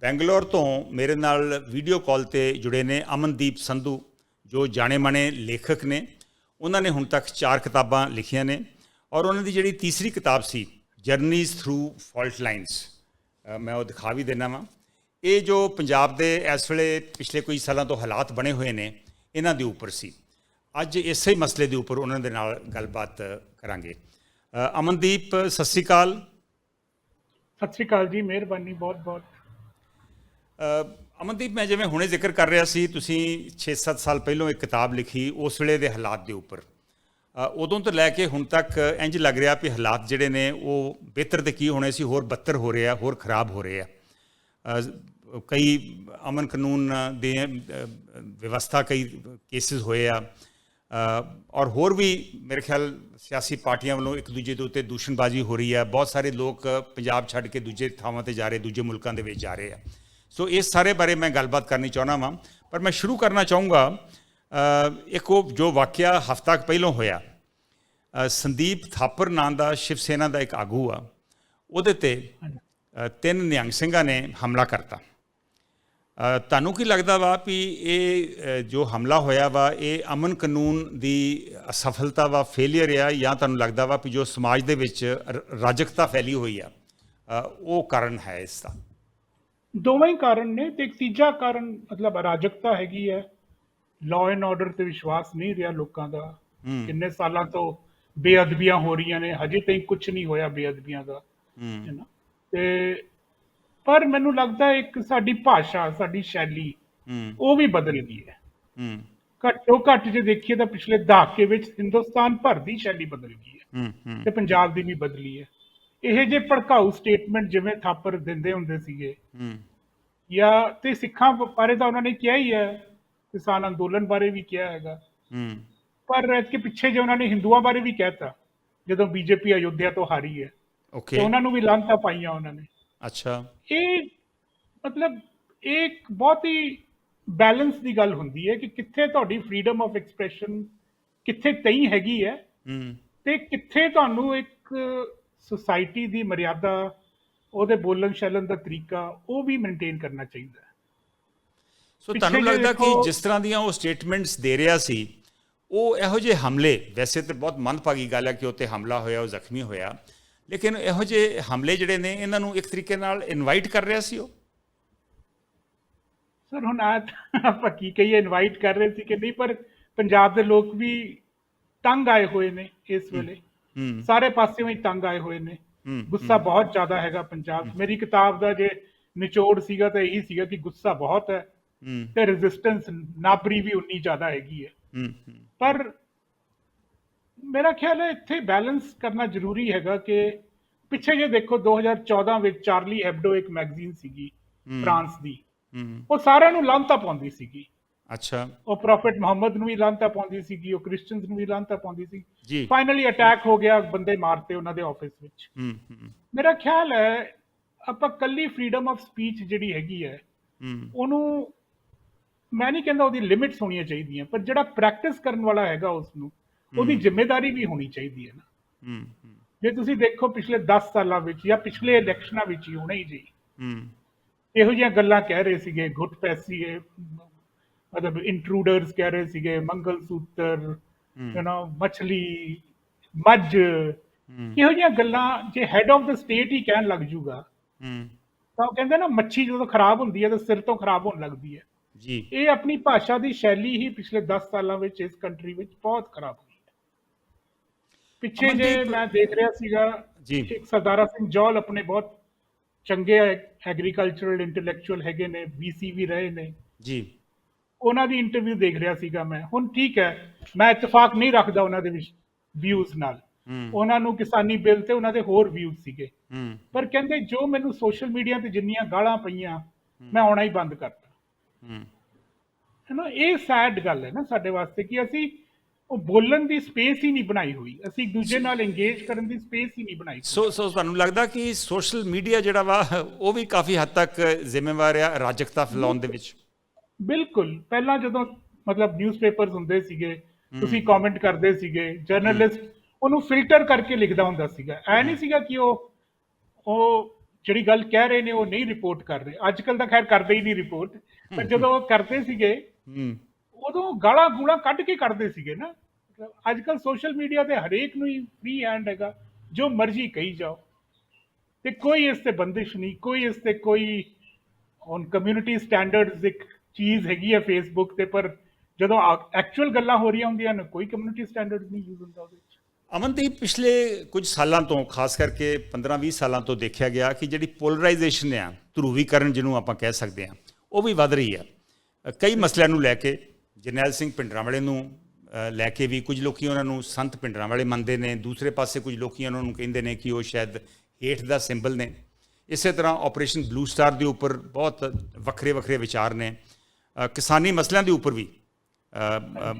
ਬੈਂਗਲੌਰ ਤੋਂ ਮੇਰੇ ਨਾਲ ਵੀਡੀਓ ਕਾਲ ਤੇ ਜੁੜੇ ਨੇ ਅਮਨਦੀਪ ਸੰਧੂ, ਜੋ ਜਾਣੇ-ਮਾਣੇ ਲੇਖਕ ਨੇ। ਉਹਨਾਂ ਨੇ ਹੁਣ ਤੱਕ ਚਾਰ ਕਿਤਾਬਾਂ ਲਿਖੀਆਂ ਨੇ ਔਰ ਉਹਨਾਂ ਦੀ ਜਿਹੜੀ ਤੀਸਰੀ ਕਿਤਾਬ ਸੀ ਜਰਨੀਜ਼ ਥਰੂ ਫਾਲਟ ਲਾਈਨਸ ਮੈਂ ਉਹ ਦਿਖਾ ਵੀ ਦੇਣਾ ਵਾਂ। ਇਹ ਜੋ ਪੰਜਾਬ ਦੇ ਇਸ ਵੇਲੇ ਪਿਛਲੇ ਕੋਈ ਸਾਲਾਂ ਤੋਂ ਹਾਲਾਤ ਬਣੇ ਹੋਏ ਨੇ, ਇਹਨਾਂ ਦੇ ਉੱਪਰ ਸੀ। ਅੱਜ ਇਸੇ ਮਸਲੇ ਦੇ ਉੱਪਰ ਉਹਨਾਂ ਦੇ ਨਾਲ ਗੱਲਬਾਤ ਕਰਾਂਗੇ। ਅਮਨਦੀਪ, ਸਤਿ ਸ਼੍ਰੀ ਅਕਾਲ। ਸਤਿ ਸ਼੍ਰੀ ਅਕਾਲ ਜੀ, ਮਿਹਰਬਾਨੀ ਬਹੁਤ ਬਹੁਤ ਅਮਨਦੀਪ, ਮੈਂ ਜਿਵੇਂ ਹੁਣੇ ਜ਼ਿਕਰ ਕਰ ਰਿਹਾ ਸੀ, ਤੁਸੀਂ 6-7 ਸਾਲ ਪਹਿਲਾਂ ਇੱਕ ਕਿਤਾਬ ਲਿਖੀ, ਉਸ ਵੇਲੇ ਦੇ ਹਾਲਾਤ ਦੇ ਉੱਪਰ। ਉਦੋਂ ਤੋਂ ਲੈ ਕੇ ਹੁਣ ਤੱਕ ਇੰਜ ਲੱਗ ਰਿਹਾ ਵੀ ਹਾਲਾਤ ਜਿਹੜੇ ਨੇ, ਉਹ ਬਿਹਤਰ ਤੇ ਕੀ ਹੋਣੇ ਸੀ, ਹੋਰ ਬੱਤਰ ਹੋ ਰਹੇ ਆ, ਹੋਰ ਖਰਾਬ ਹੋ ਰਹੇ ਆ। ਕਈ ਅਮਨ ਕਾਨੂੰਨ ਦੇ ਵਿਵਸਥਾ ਕਈ ਕੇਸਿਸ ਹੋਏ ਆ। ਔਰ ਹੋਰ ਵੀ ਮੇਰੇ ਖਿਆਲ ਸਿਆਸੀ ਪਾਰਟੀਆਂ ਵੱਲੋਂ ਇੱਕ ਦੂਜੇ ਦੇ ਉੱਤੇ ਦੂਸ਼ਣਬਾਜ਼ੀ ਹੋ ਰਹੀ ਹੈ ਬਹੁਤ ਸਾਰੇ ਲੋਕ ਪੰਜਾਬ ਛੱਡ ਕੇ ਦੂਜੇ ਥਾਵਾਂ ਤੇ ਜਾ ਰਹੇ, ਦੂਜੇ ਮੁਲਕਾਂ ਦੇ ਵਿੱਚ ਜਾ ਰਹੇ ਆ। ਸੋ ਇਸ ਸਾਰੇ ਬਾਰੇ ਮੈਂ ਗੱਲਬਾਤ ਕਰਨੀ ਚਾਹੁੰਦਾ ਵਾਂ। ਪਰ ਮੈਂ ਸ਼ੁਰੂ ਕਰਨਾ ਚਾਹੂੰਗਾ ਇੱਕ ਉਹ ਜੋ ਵਾਕਿਆ ਹਫ਼ਤਾ ਪਹਿਲਾਂ ਹੋਇਆ। ਸੰਦੀਪ ਥਾਪਰ ਨਾਂ ਦਾ ਸ਼ਿਵ ਸੈਨਾ ਦਾ ਇੱਕ ਆਗੂ ਆ। ਉਹਦੇ ਤੇ ਤਿੰਨ ਨਿਹੰਗ ਸਿੰਘਾਂ ਨੇ ਹਮਲਾ ਕਰਤਾ। ਤੁਹਾਨੂੰ ਕੀ ਲੱਗਦਾ ਵਾ ਵੀ ਇਹ ਜੋ ਹਮਲਾ ਹੋਇਆ ਵਾ ਇਹ ਅਮਨ ਕਾਨੂੰਨ ਦੀ ਅਸਫਲਤਾ ਵਾ ਫੇਲਿਅਰ ਆ ਜਾਂ ਤੁਹਾਨੂੰ ਲੱਗਦਾ ਵਾ ਵੀ ਜੋ ਸਮਾਜ ਦੇ ਵਿੱਚ ਰਾਜਕਤਾ ਫੈਲੀ ਹੋਈ ਆ ਉਹ ਕਾਰਨ ਹੈ ਇਸ ਦਾ? ਦੋਵੇਂ ਹੀ ਕਾਰਨ ਨੇ ਤੇ ਇੱਕ ਤੀਜਾ ਕਾਰਨ ਮਤਲਬ ਅਰਾਜਕਤਾ ਹੈਗੀ ਹੈ। ਲਾਅ ਐਂਡ ਆਰਡਰ ਤੇ ਵਿਸ਼ਵਾਸ ਨਹੀਂ ਰਿਹਾ ਲੋਕਾਂ ਦਾ। ਕਿੰਨੇ ਸਾਲਾਂ ਤੋਂ ਬੇਅਦਬੀਆਂ ਹੋ ਰਹੀਆਂ ਨੇ ਹਜੇ ਤਾਈਂ ਕੁਝ ਨਹੀਂ ਹੋਇਆ ਬੇਅਦਬੀਆਂ ਦਾ। ਹੂੰ। ਹੈ ਨਾ? ਤੇ ਪਰ ਮੈਨੂੰ ਲੱਗਦਾ ਇੱਕ ਸਾਡੀ ਭਾਸ਼ਾ ਸਾਡੀ ਸ਼ੈਲੀ ਉਹ ਵੀ ਬਦਲ ਗਈ ਹੈ। ਘੱਟੋ ਘੱਟ ਜੇ ਦੇਖੀਏ ਤਾਂ ਪਿਛਲੇ ਦਹਾਕੇ ਵਿੱਚ ਹਿੰਦੁਸਤਾਨ ਭਰ ਦੀ ਸ਼ੈਲੀ ਬਦਲ ਗਈ ਹੈ। ਤੇ ਪੰਜਾਬ ਦੀ ਵੀ ਬਦਲੀ ਹੈ। ਇਹ ਜੇ ਭੜਕਾਊ ਸਟੇਟਮੈਂਟ ਜਿਵੇਂ ਥਾਪਰ ਦਿੰਦੇ ਹੁੰਦੇ ਸੀਗੇ ਜਾਂ ਤੇ ਸਿੱਖਾਂ ਬਾਰੇ ਤਾਂ ਉਹਨਾਂ ਨੇ ਕਿਹਾ ਹੀ ਹੈ ਕਿਸਾਨ ਅੰਦੋਲਨ ਬਾਰੇ ਵੀ ਕਿਹਾ ਹੈਗਾ। ਹੂੰ। ਪਰ ਐਤਕੇ ਪਿੱਛੇ ਜੇ ਉਹਨਾਂ ਨੇ ਹਿੰਦੂਆਂ ਬਾਰੇ ਵੀ ਕਹਿਤਾ ਜਦੋਂ ਬੀਜੇਪੀ ਅਯੁੱਧਿਆ ਤੋਂ ਹਾਰੀ ਹੈ ਤੇ ਓਕੇ ਉਹਨਾਂ ਨੂੰ ਵੀ ਲਾਂਤਾਂ ਪਾਈਆਂ ਉਹਨਾਂ ਨੇ। ਅੱਛਾ। ਇਹ ਮਤਲਬ ਇੱਕ ਬਹੁਤ ਹੀ ਬੈਲੈਂਸ ਦੀ ਗੱਲ ਹੁੰਦੀ ਹੈ ਕਿ ਕਿੱਥੇ ਤੁਹਾਡੀ ਫਰੀडम ਆਫ ਐਕਸਪ੍ਰੈਸ਼ਨ ਕਿੱਥੇ ਤਈ ਹੈਗੀ ਹੈ ਹੂੰ। ਤੇ ਕਿੱਥੇ ਤੁਹਾਨੂੰ ਇੱਕ ਸੁਸਾਇਟੀ ਦੀ ਮਰਿਆਦਾ ਉਹਦੇ ਬੋਲਣ ਚੱਲਣ ਦਾ ਤਰੀਕਾ ਉਹ ਵੀ ਮੇਨਟੇਨ ਕਰਨਾ ਚਾਹੀਦਾ ਹੈ। ਸੋ ਤੁਹਾਨੂੰ ਲੱਗਦਾ ਕਿ ਜਿਸ ਤਰ੍ਹਾਂ ਦੀਆਂ ਉਹ ਸਟੇਟਮੈਂਟਸ ਦੇ ਰਿਹਾ ਸੀ ਉਹ ਇਹੋ ਜਿਹੇ ਹਮਲੇ ਵੈਸੇ ਤੇ ਬਹੁਤ ਮੰਦਭਾਗੀ ਗੱਲ ਹੈ ਕਿ ਉੱਤੇ ਹਮਲਾ ਹੋਇਆ ਉਹ ਜ਼ਖਮੀ ਹੋਇਆ ਲੇਕਿਨ ਇਹੋ ਜਿਹੇ ਹਮਲੇ ਜਿਹੜੇ ਨੇ ਇਹਨਾਂ ਨੂੰ ਇੱਕ ਤਰੀਕੇ ਨਾਲ ਇਨਵਾਈਟ ਕਰ ਰਿਹਾ ਸੀ ਉਹ? ਸਰ ਹੁਣ ਆਪਾਂ ਕੀ ਕਹੀਏ ਇਨਵਾਈਟ ਕਰ ਰਹੇ ਸੀ ਕਿ ਨਹੀਂ ਪਰ ਪੰਜਾਬ ਦੇ ਲੋਕ ਵੀ ਤੰਗ ਆਏ ਹੋਏ ਨੇ ਇਸ ਵੇਲੇ। ਸਾਰੇ ਪਾਸਿਓਂ ਹੀ ਤੰਗ ਆਏ ਹੋਏ ਨੇ। ਗੁੱਸਾ ਬਹੁਤ ਜ਼ਿਆਦਾ ਹੈਗਾ ਪੰਜਾਬ 'ਚ। ਮੇਰੀ ਕਿਤਾਬ ਦਾ ਜੇ ਨਿਚੋੜ ਸੀਗਾ ਤਾਂ ਇਹੀ ਸੀਗਾ ਕਿ ਗੁੱਸਾ ਬਹੁਤ ਹੈ ਤੇ ਰੈਜ਼ਿਸਟੈਂਸ ਨਾਬਰੀ ਵੀ ਉਨੀ ਜ਼ਿਆਦਾ ਹੈਗੀ ਹੈ। ਪਰ ਮੇਰਾ ਖਿਆਲ ਹੈ ਇੱਥੇ ਬੈਲੈਂਸ ਕਰਨਾ ਜ਼ਰੂਰੀ ਹੈਗਾ ਕਿ ਪਿੱਛੇ ਜੇ ਦੇਖੋ 2014 ਵਿੱਚ ਚਾਰਲੀ ਹੈਬਡੋ ਇੱਕ ਮੈਗਜ਼ੀਨ ਸੀਗੀ ਫਰਾਂਸ ਦੀ। ਉਹ ਸਾਰਿਆਂ ਨੂੰ ਲਾਂਤਾ ਪਾਉਂਦੀ ਸੀਗੀ। ਅੱਛਾ। ਉਹ ਪ੍ਰੋਫੈਟ ਮੁਹੰਮਦ ਨੂੰ ਵੀ ਲਾਂਤਾ ਪਾਉਂਦੀ ਸੀਗੀ ਉਹ ਕ੍ਰਿਸਚੀਅਨਸ ਨੂੰ ਵੀ ਲਾਂਤਾ ਪਾਉਂਦੀ ਸੀ। ਜੀ। ਫਾਈਨਲੀ ਅਟੈਕ ਹੋ ਗਿਆ ਬੰਦੇ ਮਾਰਤੇ ਉਹਨਾਂ ਦੇ ਆਫਿਸ ਵਿੱਚ। ਹੂੰ ਹੂੰ। ਮੇਰਾ ਖਿਆਲ ਹੈ ਆਪਾਂ ਕੱਲੀ ਫਰੀडम ਆਫ ਸਪੀਚ ਜਿਹੜੀ ਹੈਗੀ ਹੈ ਉਹਨੂੰ ਮੈਂ ਨਹੀਂ ਕਹਿੰਦਾ ਉਹਦੀ ਲਿਮਿਟਸ ਹੋਣੀਆਂ ਚਾਹੀਦੀਆਂ ਪਰ ਜਿਹੜਾ ਪ੍ਰੈਕਟਿਸ ਕਰਨ ਵਾਲਾ ਹੈਗਾ ਉਸ ਨੂੰ ਉਹਦੀ ਜ਼ਿੰਮੇਵਾਰੀ ਵੀ ਹੋਣੀ ਚਾਹੀਦੀ ਹੈ ਨਾ। ਹੂੰ ਜੇ ਤੁਸੀਂ ਦੇਖੋ ਪਿਛਲੇ 10 ਸਾਲਾਂ ਵਿੱਚ ਜਾਂ ਪਿਛਲੇ ਇਲੈਕਸ਼ਨਾਂ ਵਿੱਚ ਹੀ ਹੁਣੇ ਹੀ ਜੀ। ਹੂੰ। ਇਹੋ ਜਿਹੀਆਂ ਗੱਲਾਂ ਕਹਿ ਰਹੇ ਸੀਗੇ ਗੁੱਟ ਪੈਸੀ ਹੈ ਮਤਲਬ ਇੰਟਰੂਡਰਸ ਕਹਿ ਰਹੇ ਸੀਗੇ ਮੰਗਲ ਸੂਤਰ ਯੂ نو ਮਛਲੀ ਮੱਝ। ਇਹੋ ਜਿਹੀਆਂ ਗੱਲਾਂ ਜੇ ਹੈਡ ਆਫ ਦਾ ਸਟੇਟ ਹੀ ਕਹਿਣ ਲੱਗ ਜੂਗਾ ਹੂੰ। ਤਾਂ ਉਹ ਕਹਿੰਦੇ ਨਾ ਮੱਛੀ ਜਦੋਂ ਖਰਾਬ ਹੁੰਦੀ ਹੈ ਤਾਂ ਸਿਰ ਤੋਂ ਖਰਾਬ ਹੋਣ ਲੱਗਦੀ ਹੈ। ਜੀ। ਇਹ ਆਪਣੀ ਭਾਸ਼ਾ ਦੀ ਸ਼ੈਲੀ ਹੀ ਪਿਛਲੇ 10 ਸਾਲਾਂ ਵਿੱਚ ਇਸ ਕੰਟਰੀ ਵਿੱਚ ਬਹੁਤ ਖਰਾਬ ਹੋਈ ਹੈ। ਪਿੱਛੇ ਜੇ ਮੈਂ ਦੇਖ ਰਿਹਾ ਸੀਗਾ ਜੀ। ਇੱਕ ਸਰਦਾਰਾ ਸਿੰਘ ਜੌਲ ਆਪਣੇ ਬਹੁਤ ਚੰਗੇ ਐਗਰੀਕਲਚਰਲ ਇੰਟੈਲੈਕਚੁਅਲ ਹੈਗੇ ਨੇ ਬੀਸੀ ਵੀ ਰਹੇ ਨੇ। ਜੀ। ਉਹਨਾਂ ਦੀ ਇੰਟਰਵਿਊ ਦੇਖ ਰਿਹਾ ਸੀਗਾ ਮੈਂ। ਹੁਣ ਠੀਕ ਹੈ ਮੈਂ ਇਤਫਾਕ ਨਹੀਂ ਰੱਖਦਾ ਉਹਨਾਂ ਦੇ ਵਿੱਚ ਵਿਊਜ਼ ਨਾਲ। ਉਹਨਾਂ ਨੂੰ ਕਿਸਾਨੀ ਬਿੱਲ ਤੇ ਉਹਨਾਂ ਦੇ ਹੋਰ ਵਿਊਜ਼ ਸੀਗੇ। ਪਰ ਕਹਿੰਦੇ ਜੋ ਮੈਨੂੰ ਸੋਸ਼ਲ ਮੀਡੀਆ ਤੇ ਜਿੰਨੀਆਂ ਗਾਲਾਂ ਪਈਆਂ ਮੈਂ ਆਉਣਾ ਹੀ ਬੰਦ ਕਰਤਾ। ਹੂੰ। ਹੈ ਨਾ ਇਹ ਸੈਡ ਗੱਲ ਹੈ ਨਾ ਸਾਡੇ ਵਾਸਤੇ ਕਿ ਅਸੀਂ ਉਹ ਬੋਲਣ ਦੀ ਸਪੇਸ ਹੀ ਨਹੀਂ ਬਣਾਈ ਹੋਈ। ਅਸੀਂ ਦੂਜੇ ਨਾਲ ਇੰਗੇਜ ਕਰਨ ਦੀ ਸਪੇਸ ਹੀ ਨਹੀਂ ਬਣਾਈ। ਸੋ ਸੋ ਤੁਹਾਨੂੰ ਲੱਗਦਾ ਕਿ ਸੋਸ਼ਲ ਮੀਡੀਆ ਜਿਹੜਾ ਵਾ ਉਹ ਵੀ ਕਾਫੀ ਹੱਦ ਤੱਕ ਜ਼ਿੰਮੇਵਾਰ ਆ ਰਾਜਕਤਾ ਫੈਲਾਉਣ ਦੇ ਵਿੱਚ? ਬਿਲਕੁਲ। ਪਹਿਲਾਂ ਜਦੋਂ ਮਤਲਬ ਨਿਊਜ਼ਪੇਪਰਸ ਹੁੰਦੇ ਸੀਗੇ ਤੁਸੀਂ ਕਮੈਂਟ ਕਰਦੇ ਸੀਗੇ ਜਰਨਲਿਸਟ ਉਹਨੂੰ ਫਿਲਟਰ ਕਰਕੇ ਲਿਖਦਾ ਹੁੰਦਾ ਸੀਗਾ। ਐ ਨਹੀਂ ਸੀਗਾ ਕਿ ਉਹ ਉਹ ਜਿਹੜੀ ਗੱਲ ਕਹਿ ਰਹੇ ਨੇ ਉਹ ਨਹੀਂ ਰਿਪੋਰਟ ਕਰ ਰਹੇ। ਅੱਜ ਕੱਲ ਤਾਂ ਖੈਰ ਕਰਦੇ ਹੀ ਨਹੀਂ ਰਿਪੋਰਟ ਪਰ ਜਦੋਂ ਉਹ ਕਰਦੇ ਸੀਗੇ ਹੂੰ। ਉਦੋਂ ਗਾਲਾਂ ਗੂਲਾਂ ਕੱਢ ਕੇ ਕਰਦੇ ਸੀਗੇ ਨਾ। ਅੱਜ ਕੱਲ ਸੋਸ਼ਲ ਮੀਡੀਆ ਤੇ ਹਰੇਕ ਨੂੰ ਹੀ ਫ੍ਰੀ ਹੈਂਡ ਹੈਗਾ। ਜੋ ਮਰਜ਼ੀ ਕਹੀ ਜਾਓ। ਤੇ ਕੋਈ ਇਸ ਤੇ ਬੰਦਿਸ਼ ਨਹੀਂ ਕੋਈ ਇਸ ਤੇ ਕੋਈ ਔਨ ਕਮਿਊਨਿਟੀ ਸਟੈਂਡਰਡਸ ਇੱਕ ਚੀਜ਼ ਹੈਗੀ ਹੈ ਫੇਸਬੁੱਕ ਤੇ, ਪਰ ਜਦੋਂ ਐਕਚੁਅਲ ਗੱਲਾਂ ਹੋ ਰਹੀਆਂ ਹੁੰਦੀਆਂ ਨੇ, ਕੋਈ ਕਮਿਊਨਿਟੀ ਸਟੈਂਡਰਡਸ ਨਹੀਂ ਯੂਜ਼ ਹੁੰਦਾ ਉਹਦੇ ਵਿੱਚ। ਅਮਨਦੀਪ, ਪਿਛਲੇ ਕੁਝ ਸਾਲਾਂ ਤੋਂ, ਖਾਸ ਕਰਕੇ 15-20 ਸਾਲਾਂ ਤੋਂ ਦੇਖਿਆ ਗਿਆ ਕਿ ਜਿਹੜੀ ਪੋਲਰਾਈਜੇਸ਼ਨ ਆ, ਧਰੂਵੀਕਰਨ ਜਿਹਨੂੰ ਆਪਾਂ ਕਹਿ ਸਕਦੇ ਆ, ਉਹ ਵੀ ਵੱਧ ਰਹੀ ਆ। ਕਈ ਮਸਲਿਆਂ ਨੂੰ ਲੈ ਕੇ, ਜਰਨੈਲ ਸਿੰਘ ਪਿੰਡਰਾਂਵਾਲੇ ਨੂੰ ਲੈ ਕੇ ਵੀ ਕੁਝ ਲੋਕੀ ਉਹਨਾਂ ਨੂੰ ਸੰਤ ਪਿੰਡਰਾਂਵਾਲੇ ਮੰਨਦੇ ਨੇ, ਦੂਸਰੇ ਪਾਸੇ ਕੁਝ ਲੋਕੀ ਉਹਨਾਂ ਨੂੰ ਕਹਿੰਦੇ ਨੇ ਕਿ ਉਹ ਸ਼ਾਇਦ ਹੇਠ ਦਾ ਸਿੰਬਲ ਨੇ। ਇਸੇ ਤਰ੍ਹਾਂ ਆਪਰੇਸ਼ਨ ਬਲੂ ਸਟਾਰ ਦੇ ਉੱਪਰ ਬਹੁਤ ਵੱਖਰੇ ਵੱਖਰੇ ਵਿਚਾਰ ਨੇ। ਕਿਸਾਨੀ ਮਸਲਿਆਂ ਦੇ ਉੱਪਰ ਵੀ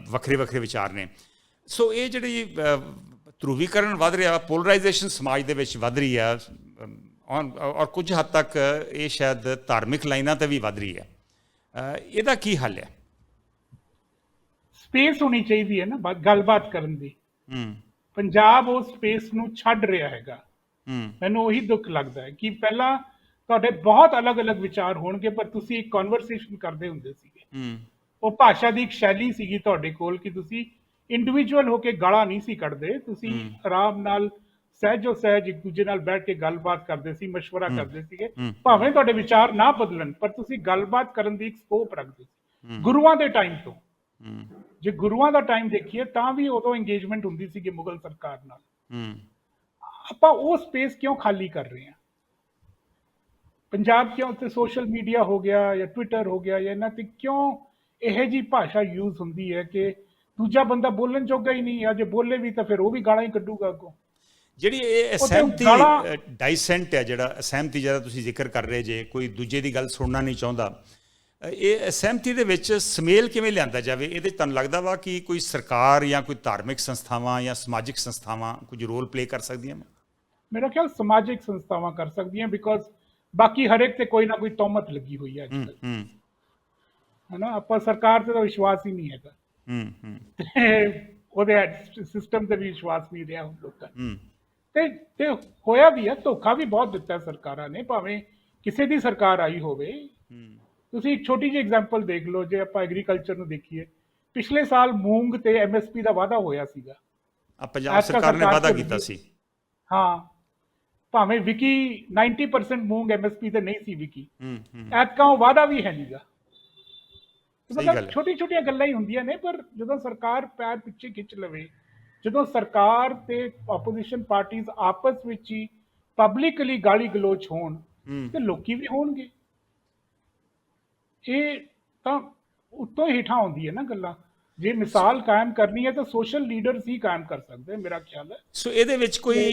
ਵੱਖਰੇ ਵੱਖਰੇ ਵਿਚਾਰ ਨੇ। ਸੋ ਇਹ ਜਿਹੜੀ ਧਰੂਵੀਕਰਨ ਵੱਧ ਰਿਹਾ ਪੋਲਰਾਈਜੇਸ਼ਨ ਸਮਾਜ ਦੇ ਵਿੱਚ ਵੱਧ ਰਹੀ ਆ ਔਰ ਕੁਝ ਹੱਦ ਤੱਕ ਇਹ ਸ਼ਾਇਦ ਧਾਰਮਿਕ ਲਾਈਨਾਂ ਤੇ ਵੀ ਵੱਧ ਰਹੀ ਹੈ। ਇਹਦਾ ਕੀ ਹੱਲ ਹੈ? ਸਪੇਸ ਹੋਣੀ ਚਾਹੀਦੀ ਹੈ ਨਾ ਗੱਲਬਾਤ ਕਰਨ ਦੀ। ਹੂੰ। ਪੰਜਾਬ ਉਸ ਸਪੇਸ ਨੂੰ ਛੱਡ ਰਿਹਾ ਹੈਗਾ। ਹੂੰ। ਮੈਨੂੰ ਉਹੀ ਦੁੱਖ ਲੱਗਦਾ ਹੈ ਕਿ ਪਹਿਲਾਂ ਤੁਹਾਡੇ ਬਹੁਤ ਅਲੱਗ-ਅਲੱਗ ਵਿਚਾਰ ਹੋਣਗੇ ਪਰ ਤੁਸੀਂ ਇੱਕ ਕਨਵਰਸੇਸ਼ਨ ਕਰਦੇ ਹੁੰਦੇ ਸੀਗੇ ਹੂੰ ਉਹ ਭਾਸ਼ਾ ਦੀ ਇੱਕ ਸ਼ੈਲੀ ਸੀਗੀ ਤੁਹਾਡੇ ਕੋਲ ਕਿ ਤੁਸੀਂ ਇੰਡੀਵਿਜੂਅਲ ਹੋ ਕੇ ਗਾਲਾਂ ਨਹੀਂ ਸੀ ਕੱਢਦੇ ਤੁਸੀਂ ਆਰਾਮ ਨਾਲ ਸਹਿਜੋ ਸਹਿਜ ਇੱਕ ਦੂਜੇ ਨਾਲ ਬੈਠ ਕੇ ਗੱਲਬਾਤ ਕਰਦੇ ਸੀ مشورہ ਕਰਦੇ ਸੀਗੇ ਹੂੰ। ਭਾਵੇਂ ਤੁਹਾਡੇ ਵਿਚਾਰ ਨਾ ਬਦਲਣ ਪਰ ਤੁਸੀਂ ਗੱਲਬਾਤ ਕਰਨ ਦੀ ਇੱਕ ਸਕੋਪ ਰੱਖਦੇ ਸੀ ਗੁਰੂਆਂ ਦੇ ਟਾਈਮ ਤੋਂ ਹੂੰ ਜੇ ਗੁਰੂਆਂ ਦਾ ਟਾਈਮ ਦੇਖੀਏ ਤਾਂ ਵੀ ਉਦੋਂ ਇੰਗੇਜਮੈਂਟ ਹੁੰਦੀ ਸੀਗੀ ਮੁਗਲ ਸਰਕਾਰ ਨਾਲ ਹੂੰ ਆਪਾਂ ਉਹ ਸਪੇਸ ਕਿਉਂ ਖਾਲੀ ਕਰ ਰਹੇ ਹਾਂ ਪੰਜਾਬ ਕਿਉਂ ਤੇ ਸੋਸ਼ਲ ਮੀਡੀਆ ਹੋ ਗਿਆ ਜਾਂ ਟਵਿੱਟਰ ਹੋ ਗਿਆ ਜਾਂ ਇਹਨਾਂ ਤੇ ਕਿਉਂ ਇਹੋ ਜੀ ਭਾਸ਼ਾ ਯੂਜ਼ ਹੁੰਦੀ ਹੈ ਕਿ ਦੂਜਾ ਬੰਦਾ ਬੋਲਣ ਜੋਗਾ ਹੀ ਨਹੀਂ ਆ ਜੇ ਬੋਲੇ ਵੀ ਤਾਂ ਫਿਰ ਉਹ ਵੀ ਗਾਲਾਂ ਹੀ ਕੱਢੂਗਾ ਅੱਗੋਂ। ਜਿਹੜੀ ਇਹ ਅਸਹਿਮਤੀ ਡਾਈਸੈਂਟ ਹੈ ਜਿਹੜਾ ਅਸਹਿਮਤੀ ਜਿਹੜਾ ਤੁਸੀਂ ਜ਼ਿਕਰ ਕਰ ਰਹੇ ਜੇ ਕੋਈ ਦੂਜੇ ਦੀ ਗੱਲ ਸੁਣਨਾ ਨਹੀਂ ਚਾਹੁੰਦਾ। ਇਹ ਅਸਹਿਮਤੀ ਦੇ ਵਿੱਚ ਸਮੇਲ ਕਿਵੇਂ ਲਿਆਂਦਾ ਜਾਵੇ? ਇਹਦੇ ਤੁਹਾਨੂੰ ਲੱਗਦਾ ਵਾ ਕਿ ਕੋਈ ਸਰਕਾਰ ਜਾਂ ਕੋਈ ਧਾਰਮਿਕ ਸੰਸਥਾਵਾਂ ਜਾਂ ਸਮਾਜਿਕ ਸੰਸਥਾਵਾਂ ਕੁਝ ਰੋਲ ਪਲੇ ਕਰ ਸਕਦੀਆਂ ਮੇਰਾ ਖਿਆਲ ਸਮਾਜਿਕ ਸੰਸਥਾਵਾਂ ਕਰ ਸਕਦੀਆਂ ਬਿਕੋਜ਼ ਬਾਕੀ ਹਰੇਕ ਤੇ ਕੋਈ ਨਾ ਕੋਈ ਤੋਮਤ ਲੱਗੀ ਹੋਈ ਹੈ ਅੱਜ ਕੱਲ੍ਹ ਹਨਾ ਆਪਾਂ ਸਰਕਾਰ ਤੇ ਤਾਂ ਵਿਸ਼ਵਾਸ ਹੀ ਨਹੀਂ ਹੈਗਾ। ਹੂੰ ਹੂੰ। ਤੇ ਉਹਦੇ ਸਿਸਟਮ ਤੇ ਵੀ ਵਿਸ਼ਵਾਸ ਨਹੀਂ ਰਿਹਾ ਹੁਣ ਲੋਕਾਂ ਤੇ ਤੇ ਹੋਇਆ ਵੀ ਹੈ ਧੋਖਾ ਵੀ ਬਹੁਤ ਦਿੱਤਾ ਸਰਕਾਰਾਂ ਨੇ ਭਾਵੇਂ ਕਿਸੇ ਦੀ ਸਰਕਾਰ ਆਈ ਹੋਵੇ। ਤੁਸੀਂ ਇੱਕ ਛੋਟੀ ਜਿਹੀ ਐਗਜ਼ਾਮਪਲ ਦੇਖ ਲਓ ਜੇ ਆਪਾਂ ਐਗਰੀਕਲਚਰ ਨੂੰ ਦੇਖੀਏ। ਪਿਛਲੇ ਸਾਲ ਮੂੰਗ ਤੇ ਐਮਐਸਪੀ ਦਾ ਵਾਅਦਾ ਹੋਇਆ ਸੀਗਾ। ਆ ਪੰਜਾਬ ਸਰਕਾਰ ਨੇ ਵਾਅਦਾ ਕੀਤਾ ਸੀ। ਹਾਂ। ਭਾਵੇਂ ਵਿਕੀ 90% ਮੂੰਗ ਐਮਐਸਪੀ ਤੇ ਨਹੀਂ ਸੀ ਵਿਕੀ ਹੂੰ ਹੂੰ। ਐਤਕਾਂ ਵਾਅਦਾ ਵੀ ਹੈ ਨਹੀਂਗਾ। ਹੈ। ਮਤਲਬ ਛੋਟੀ ਛੋਟੀਆਂ ਗੱਲਾਂ ਹੀ ਹੁੰਦੀਆਂ ਨੇ ਪਰ ਜਦੋਂ ਸਰਕਾਰ ਪੈਰ ਪਿੱਛੇ ਖਿੱਚ ਲਵੇ ਜਦੋਂ ਸਰਕਾਰ ਤੇ ਆਪੋਜੀਸ਼ਨ ਪਾਰਟੀਆਂ ਆਪਸ ਵਿੱਚ ਹੀ ਪਬਲਿਕਲੀ ਗਾਲੀ ਗਲੋਚ ਹੋਣ ਹੂੰ। ਤੇ ਲੋਕੀ ਵੀ ਹੋਣਗੇ। ਇਹ ਤਾਂ ਉੱਤੋਂ ਹੇਠਾਂ ਆਉਂਦੀ ਹੈ ਨਾ ਗੱਲਾਂ। ਜੇ ਮਿਸਾਲ ਕਾਇਮ ਕਰਨੀ ਹੈ ਤਾਂ ਸੋਸ਼ਲ ਲੀਡਰਸ ਹੀ ਕਾਇਮ ਕਰ ਸਕਦੇ ਮੇਰਾ ਖਿਆਲ ਹੈ। ਸੋ ਇਹਦੇ ਵਿੱਚ ਕੋਈ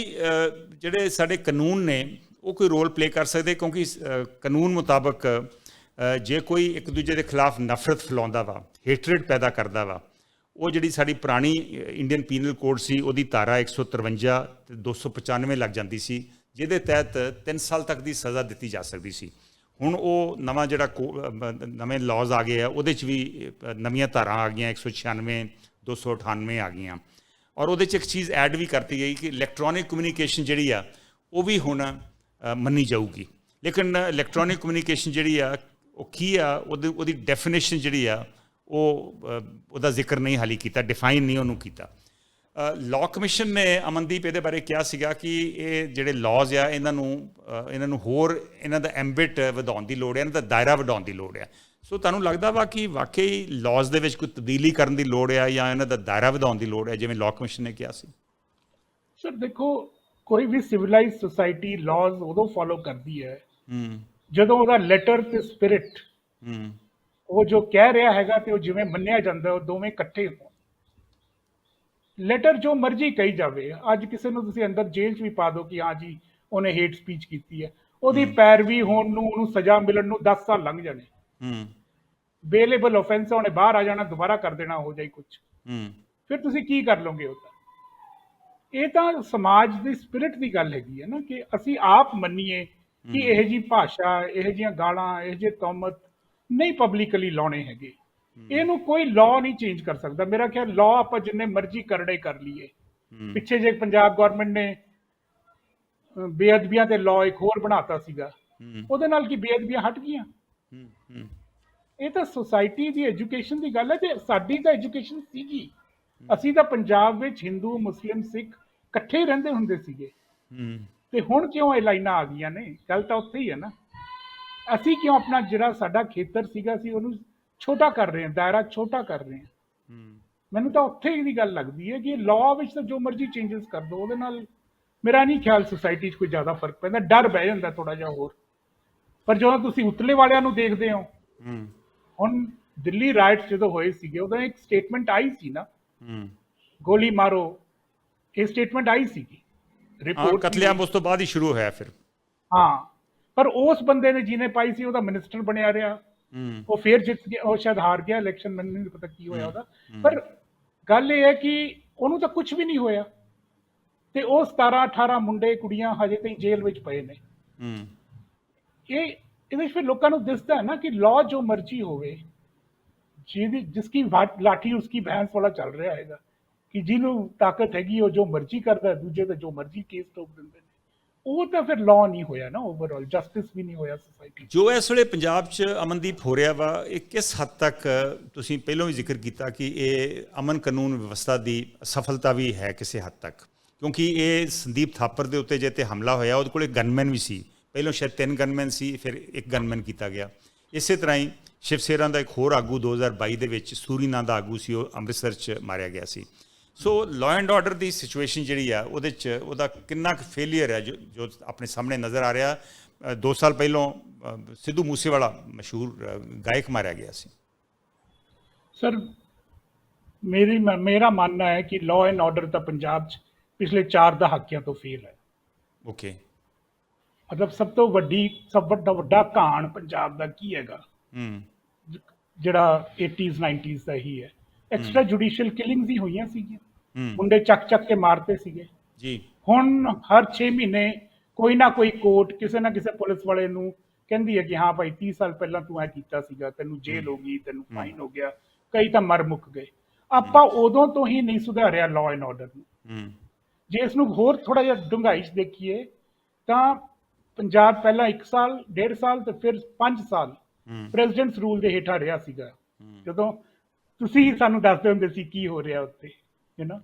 ਜਿਹੜੇ ਸਾਡੇ ਕਾਨੂੰਨ ਨੇ ਉਹ ਕੋਈ ਰੋਲ ਪਲੇ ਕਰ ਸਕਦੇ? ਕਿਉਂਕਿ ਕਾਨੂੰਨ ਮੁਤਾਬਕ ਜੇ ਕੋਈ ਇੱਕ ਦੂਜੇ ਦੇ ਖਿਲਾਫ ਨਫ਼ਰਤ ਫੈਲਾਉਂਦਾ ਵਾ ਹੇਟਰੇਟ ਪੈਦਾ ਕਰਦਾ ਵਾ ਉਹ ਜਿਹੜੀ ਸਾਡੀ ਪੁਰਾਣੀ ਇੰਡੀਅਨ ਪੀਨਲ ਕੋਡ ਸੀ ਉਹਦੀ ਧਾਰਾ 153 ਤੇ 295 ਲੱਗ ਜਾਂਦੀ ਸੀ ਜਿਹਦੇ ਤਹਿਤ 3 ਸਾਲ ਤੱਕ ਦੀ ਸਜ਼ਾ ਦਿੱਤੀ ਜਾ ਸਕਦੀ ਸੀ। ਹੁਣ ਉਹ ਨਵਾਂ ਜਿਹੜਾ ਕੋ- ਨਵੇਂ ਲਾਜ਼ ਆ ਗਏ ਆ, ਉਹਦੇ ਚ ਵੀ ਨਵੀਆਂ ਧਾਰਾਂ ਆ ਗਈਆਂ 196 298 ਆ ਗਈਆਂ। ਔਰ ਉਹਦੇ ਚ ਇੱਕ ਚੀਜ਼ ਐਡ ਵੀ ਕਰਤੀ ਗਈ ਕਿ ਇਲੈਕਟ੍ਰੋਨਿਕ ਕਮਿਊਨੀਕੇਸ਼ਨ ਜਿਹੜੀ ਆ, ਉਹ ਵੀ ਹੁਣ ਮੰਨੀ ਜਾਊਗੀ। ਲੇਕਿਨ ਇਲੈਕਟ੍ਰੋਨਿਕ ਕਮਿਊਨੀਕੇਸ਼ਨ ਜਿਹੜੀ ਆ, ਉਹ ਕੀ ਆ, ਉਹਦੀ ਉਹਦੀ ਡੈਫੀਨੇਸ਼ਨ ਜਿਹੜੀ ਆ, ਉਹ ਉਹਦਾ ਜ਼ਿਕਰ ਨਹੀਂ ਹਾਲੀ ਕੀਤਾ ਡਿਫਾਈਨ ਨਹੀਂ ਉਹਨੂੰ ਕੀਤਾ। ਲਾਅ ਕਮਿਸ਼ਨ ਨੇ ਅਮਨਦੀਪ ਇਹਦੇ ਬਾਰੇ ਕਿਹਾ ਸੀਗਾ ਕਿ ਇਹ ਜਿਹੜੇ ਲਾਜ਼ ਆ ਇਹਨਾਂ ਨੂੰ ਇਹਨਾਂ ਨੂੰ ਹੋਰ ਇਹਨਾਂ ਦਾ ਐਂਬਿਟ ਵਧਾਉਣ ਦੀ ਲੋੜ ਹੈ ਇਹਨਾਂ ਦਾ ਦਾਇਰਾ ਵਧਾਉਣ ਦੀ ਲੋੜ ਹੈ ਸੋ ਤੁਹਾਨੂੰ ਲੱਗਦਾ ਵਾ ਕਿ ਵਾਕਈ ਲਾਜ਼ ਦੇ ਵਿੱਚ ਕੋਈ ਤਬਦੀਲੀ ਕਰਨ ਦੀ ਲੋੜ ਹੈ ਜਾਂ ਇਹਨਾਂ ਦਾ ਦਾਇਰਾ ਵਧਾਉਣ ਦੀ ਲੋੜ ਹੈ ਜਿਵੇਂ ਲਾਅ ਕਮਿਸ਼ਨ ਨੇ ਕਿਹਾ ਸੀ? ਸਰ ਦੇਖੋ ਕੋਈ ਵੀ ਸਿਵਲਾਈਜ਼ਡ ਸੋਸਾਇਟੀ ਲਾਜ਼ ਉਦੋਂ ਫਾਲੋ ਕਰਦੀ ਹੈ ਹੂੰ। ਜਦੋਂ ਉਹਦਾ ਲੈਟਰ ਤੇ ਸਪਿਰਿਟ ਹੂੰ। ਉਹ ਜੋ ਕਹਿ ਰਿਹਾ ਹੈਗਾ ਤੇ ਉਹ ਜਿਵੇਂ ਮੰਨਿਆ ਜਾਂਦਾ ਉਹ ਦੋਵੇਂ ਇਕੱਠੇ ਹੋਣ ਲੈਟਰ ਜੋ ਮਰਜ਼ੀ ਕਹੀ ਜਾਵੇ ਅੱਜ ਕਿਸੇ ਨੂੰ ਤੁਸੀਂ ਅੰਦਰ ਜੇਲ੍ਹ 'ਚ ਵੀ ਪਾ ਦਿਓ ਕਿ ਹਾਂ ਜੀ ਉਹਨੇ ਹੇਟ ਸਪੀਚ ਕੀਤੀ ਹੈ। ਉਹਦੀ ਪੈਰਵੀ ਹੋਣ ਨੂੰ ਉਹਨੂੰ ਸਜ਼ਾ ਮਿਲਣ ਨੂੰ 10 ਸਾਲ ਲੰਘ ਜਾਣੇ। ਹੂੰ। ਬੇਲੇਬਲ ਆਫੈਂਸ ਉਹਨੇ ਬਾਹਰ ਆ ਜਾਣਾ ਦੁਬਾਰਾ ਕਰ ਦੇਣਾ ਹੋ ਜਾਈ ਕੁਝ ਹੂੰ। ਫਿਰ ਤੁਸੀਂ ਕੀ ਕਰ ਲਓਗੇ ਉਹ ਤਾਂ? ਇਹ ਤਾਂ ਸਮਾਜ ਦੀ ਸਪਿਰਿਟ ਦੀ ਗੱਲ ਹੈਗੀ ਹੈ ਨਾ ਕਿ ਅਸੀਂ ਆਪ ਮੰਨੀਏ ਕਿ ਇਹ ਜੀ ਭਾਸ਼ਾ ਇਹ ਜੀਆਂ ਗਾਲਾਂ ਇਹ ਜੇ ਤੌਮਤ ਨਹੀਂ ਪਬਲਿਕਲੀ ਲਾਉਣੇ ਹੈਗੇ। ਇਹਨੂੰ ਕੋਈ ਲਾਅ ਨਹੀਂ ਚੇਂਜ ਕਰ ਸਕਦਾ। ਮੇਰਾ ਖਿਆਲ ਲਾਅ ਆਪਾਂ ਜਿੰਨੇ ਮਰਜ਼ੀ ਕਰੜੇ ਕਰ ਲਈਏ। ਪਿੱਛੇ ਜੇ ਪੰਜਾਬ ਗਵਰਨਮੈਂਟ ਨੇ ਬੇਅਦਬੀਆਂ ਤੇ ਲਾਅ ਇੱਕ ਹੋਰ ਬਣਾਤਾ ਸੀਗਾ। ਉਹਦੇ ਨਾਲ ਕੀ ਬੇਅਦਬੀਆਂ ਹਟ ਗਈਆਂ? ਇਹ ਤਾਂ ਸੋਸਾਇਟੀ ਦੀ ਐਜੂਕੇਸ਼ਨ ਦੀ ਗੱਲ ਹੈ। ਤੇ ਸਾਡੀ ਤਾਂ ਐਜੂਕੇਸ਼ਨ ਸੀਗੀ। ਅਸੀਂ ਤਾਂ ਪੰਜਾਬ ਵਿੱਚ ਹਿੰਦੂ ਮੁਸਲਿਮ ਸਿੱਖ ਇਕੱਠੇ ਹੀ ਰਹਿੰਦੇ ਹੁੰਦੇ ਸੀਗੇ। ਤੇ ਹੁਣ ਕਿਉਂ ਇਹ ਲਾਈਨਾਂ ਆ ਗਈਆਂ ਨੇ? ਗੱਲ ਤਾਂ ਉੱਥੇ ਹੀ ਹੈ ਨਾ। ਅਸੀਂ ਕਿਉਂ ਆਪਣਾ ਜਿਹੜਾ ਸਾਡਾ ਖੇਤਰ ਸੀਗਾ ਸੀ ਉਹਨੂੰ ਛੋਟਾ ਕਰ ਰਹੇ ਹਾਂ ਦਾਇਰਾ ਛੋਟਾ ਕਰ ਰਹੇ ਹੂੰ। ਮੈਨੂੰ ਤਾਂ ਉੱਥੇ ਹੀ ਦੀ ਗੱਲ ਲੱਗਦੀ ਹੈ ਕਿ ਲਾਅ ਵਿੱਚ ਤਾਂ ਜੋ ਮਰਜ਼ੀ ਚੇਂਜਸ ਕਰ ਦੋ ਉਹਦੇ ਨਾਲ ਮੇਰਾ ਨਹੀਂ ਖਿਆਲ ਸੋਸਾਇਟੀ 'ਚ ਕੋਈ ਜ਼ਿਆਦਾ ਫ਼ਰਕ ਪੈਂਦਾ ਡਰ ਬਹਿ ਜਾਂਦਾ ਥੋੜਾ ਜਿਹਾ ਹੋਰ। ਪਰ ਜਦੋਂ ਤੁਸੀਂ ਉਤਲੇ ਵਾਲਿਆਂ ਨੂੰ ਦੇਖਦੇ ਹੋ ਹੁਣ ਦਿੱਲੀ ਰਾਈਟਸ ਜਦੋਂ ਹੋਏ ਸੀਗੇ ਉਦੋਂ ਇੱਕ ਸਟੇਟਮੈਂਟ ਆਈ ਸੀ ਨਾ ਗੋਲੀ ਮਾਰੋ ਇਹ ਸਟੇਟਮੈਂਟ ਆਈ ਸੀਗੀ ਰਿਪੋਰਟ ਕਤਲੇਆਮ ਉਸ ਤੋਂ ਬਾਅਦ ਹੀ ਸ਼ੁਰੂ ਹੋਇਆ ਫਿਰ। ਹਾਂ ਪਰ ਉਸ ਬੰਦੇ ਨੇ ਜਿਹਨੇ ਪਾਈ ਸੀ ਉਹਦਾ ਮਿਨਿਸਟਰ ਬਣਿਆ ਰਿਹਾ। ਉਹ ਫੇਰ ਜਿੱਤ ਗਿਆ ਉਹ ਸ਼ਾਇਦ ਹਾਰ ਗਿਆ ਇਲੈਕਸ਼ਨ ਮੈਨੂੰ ਨਹੀਂ ਪਤਾ ਕੀ ਹੋਇਆ ਉਹਦਾ। ਪਰ ਗੱਲ ਇਹ ਹੈ ਕਿ ਉਹਨੂੰ ਤਾਂ ਕੁਝ ਵੀ ਨਹੀਂ ਹੋਇਆ। ਤੇ ਉਹ 17 18 ਮੁੰਡੇ ਕੁੜੀਆਂ ਹਜੇ ਤਾਈਂ ਜੇਲ੍ਹ ਵਿੱਚ ਪਏ ਨੇ। ਹੂੰ। ਇਹ ਇਹਦੇ ਵਿੱਚ ਲੋਕਾਂ ਨੂੰ ਦਿਸਦਾ ਹੈ ਨਾ ਕਿ ਲਾਅ ਜੋ ਮਰਜ਼ੀ ਹੋਵੇ ਜਿਹਦੀ ਜਿਸकी ਵਾ- ਲਾਠੀ ਉਸकी ਭੈਂਸ ਵਾਲਾ ਚੱਲ ਰਿਹਾ ਹੈਗਾ। ਕਿ ਜਿਹਨੂੰ ਤਾਕਤ ਹੈਗੀ ਉਹ ਜੋ ਮਰਜ਼ੀ ਕਰਦਾ ਦੂਜੇ ਤੇ ਜੋ ਮਰਜ਼ੀ ਕੇਸ ਠੋਕ ਦਿੰਦੇ ਉਹ ਤਾਂ ਫਿਰ ਲਾਅ ਨਹੀਂ ਹੋਇਆ ਨਾ ਓਵਰਆਲ ਜਸਟਿਸ ਵੀ ਨਹੀਂ ਹੋਇਆ ਸੋਸਾਇਟੀ ਜੋ ਇਸ ਵੇਲੇ ਪੰਜਾਬ 'ਚ ਅਮਨਦੀਪ ਹੋ ਰਿਹਾ ਵਾ, ਇਹ ਕਿਸ ਹੱਦ ਤੱਕ ਤੁਸੀਂ ਪਹਿਲਾਂ ਵੀ ਜ਼ਿਕਰ ਕੀਤਾ ਕਿ ਇਹ ਅਮਨ ਕਾਨੂੰਨ ਵਿਵਸਥਾ ਦੀ ਸਫਲਤਾ ਵੀ ਹੈ ਕਿਸੇ ਹੱਦ ਤੱਕ? ਕਿਉਂਕਿ ਇਹ ਸੰਦੀਪ ਥਾਪਰ ਦੇ ਉੱਤੇ ਜੇ ਤੇ ਹਮਲਾ ਹੋਇਆ, ਉਹਦੇ ਕੋਲ ਇੱਕ ਗਨਮੈਨ ਵੀ ਸੀ। ਪਹਿਲਾਂ ਸ਼ਾਇਦ ਤਿੰਨ ਗਨਮੈਨ ਸੀ, ਫਿਰ ਇੱਕ ਗਨਮੈਨ ਕੀਤਾ ਗਿਆ। ਇਸੇ ਤਰ੍ਹਾਂ ਹੀ ਸ਼ਿਵ ਸੇਰਾ ਦਾ ਇੱਕ ਹੋਰ ਆਗੂ 2022 ਦੇ ਵਿੱਚ ਸੂਰੀ ਨਾਂ ਦਾ ਆਗੂ ਸੀ, ਉਹ ਅੰਮ੍ਰਿਤਸਰ 'ਚ ਮਾਰਿਆ ਗਿਆ ਸੀ। ਸੋ ਲਾਅ ਐਂਡ ਆਰਡਰ ਦੀ ਸਿਚੁਏਸ਼ਨ ਜਿਹੜੀ ਆ ਉਹਦੇ 'ਚ ਉਹਦਾ ਕਿੰਨਾ ਕੁ ਫੇਲਿਅਰ ਹੈ ਜੋ ਜੋ ਆਪਣੇ ਸਾਹਮਣੇ ਨਜ਼ਰ ਆ ਰਿਹਾ। ਅ, ਦੋ ਸਾਲ ਪਹਿਲਾਂ ਸਿੱਧੂ ਮੂਸੇਵਾਲਾ ਮਸ਼ਹੂਰ ਗਾਇਕ ਮਾਰਿਆ ਗਿਆ ਸੀ। ਸਰ ਮੇਰੀ ਮੇਰਾ ਮੰਨਣਾ ਹੈ ਕਿ ਲਾਅ ਐਂਡ ਆਰਡਰ ਤਾਂ ਪੰਜਾਬ 'ਚ ਪਿਛਲੇ 4 ਦਹਾਕਿਆਂ ਤੋਂ ਫੇਲ ਹੈ। ਓਕੇ ਮਤਲਬ ਸਭ ਤੋਂ ਵੱਡੀ ਸਭ ਵੱਡਾ ਵੱਡਾ ਕਾਣ ਪੰਜਾਬ ਦਾ ਕੀ ਹੈਗਾ? ਹੂੰ। ਜਿਹੜਾ 80s 90s ਦਾ ਹੀ ਹੈ। ਐਕਸਟਰਾ ਜੁਡੀਸ਼ੀਅਲ ਕਿਲਿੰਗਸ ਹੀ ਹੋਈਆਂ ਸੀਗੀਆਂ। ਮੁੰਡੇ ਚੱਕ ਚੱਕ ਕੇ ਮਾਰਦੇ ਸੀਗੇ। ਜੀ। ਹੁਣ ਹਰ 6 ਮਹੀਨੇ ਕੋਈ ਨਾ ਕੋਈ ਕੋਰਟ ਕਿਸੇ ਨਾ ਕਿਸੇ ਪੁਲਿਸ ਵਾਲੇ ਨੂੰ ਕਹਿੰਦੀ ਹੈ ਕਿ ਹਾਂ ਭਾਈ 30 ਸਾਲ ਪਹਿਲਾਂ ਤੂੰ ਐ ਕੀਤਾ ਸੀਗਾ ਤੈਨੂੰ ਜੇਲ੍ਹ ਹੋ ਗਈ ਤੈਨੂੰ ਫਾਈਨ ਹੋ ਗਿਆ ਕਈ ਤਾਂ ਮਰ ਮੁੱਕ ਗਏ। ਆਪਾਂ ਉਦੋਂ ਤੋਂ ਹੀ ਨਹੀਂ ਸੁਧਾਰਿਆ ਲਾਅ ਐਂਡ ਆਰਡਰ ਨੂੰ। ਜੇ ਇਸ ਨੂੰ ਹੋਰ ਥੋੜਾ ਜਿਹਾ ਡੂੰਘਾਈ 'ਚ ਦੇਖੀਏ ਤਾਂ ਪੰਜਾਬ ਪਹਿਲਾਂ 1 ਸਾਲ 1.5 ਸਾਲ ਤੇ ਫਿਰ 5 ਸਾਲ ਪ੍ਰੈਜ਼ੀਡੈਂਟਸ ਰੂਲ ਦੇ ਹੇਠਾਂ ਰਿਹਾ ਸੀਗਾ। ਜਦੋਂ ਤੁਸੀਂ ਹੀ ਸਾਨੂੰ ਦੱਸਦੇ ਹੁੰਦੇ ਸੀ ਕੀ ਹੋ ਰਿਹਾ ਉੱਥੇ ਯੂ نو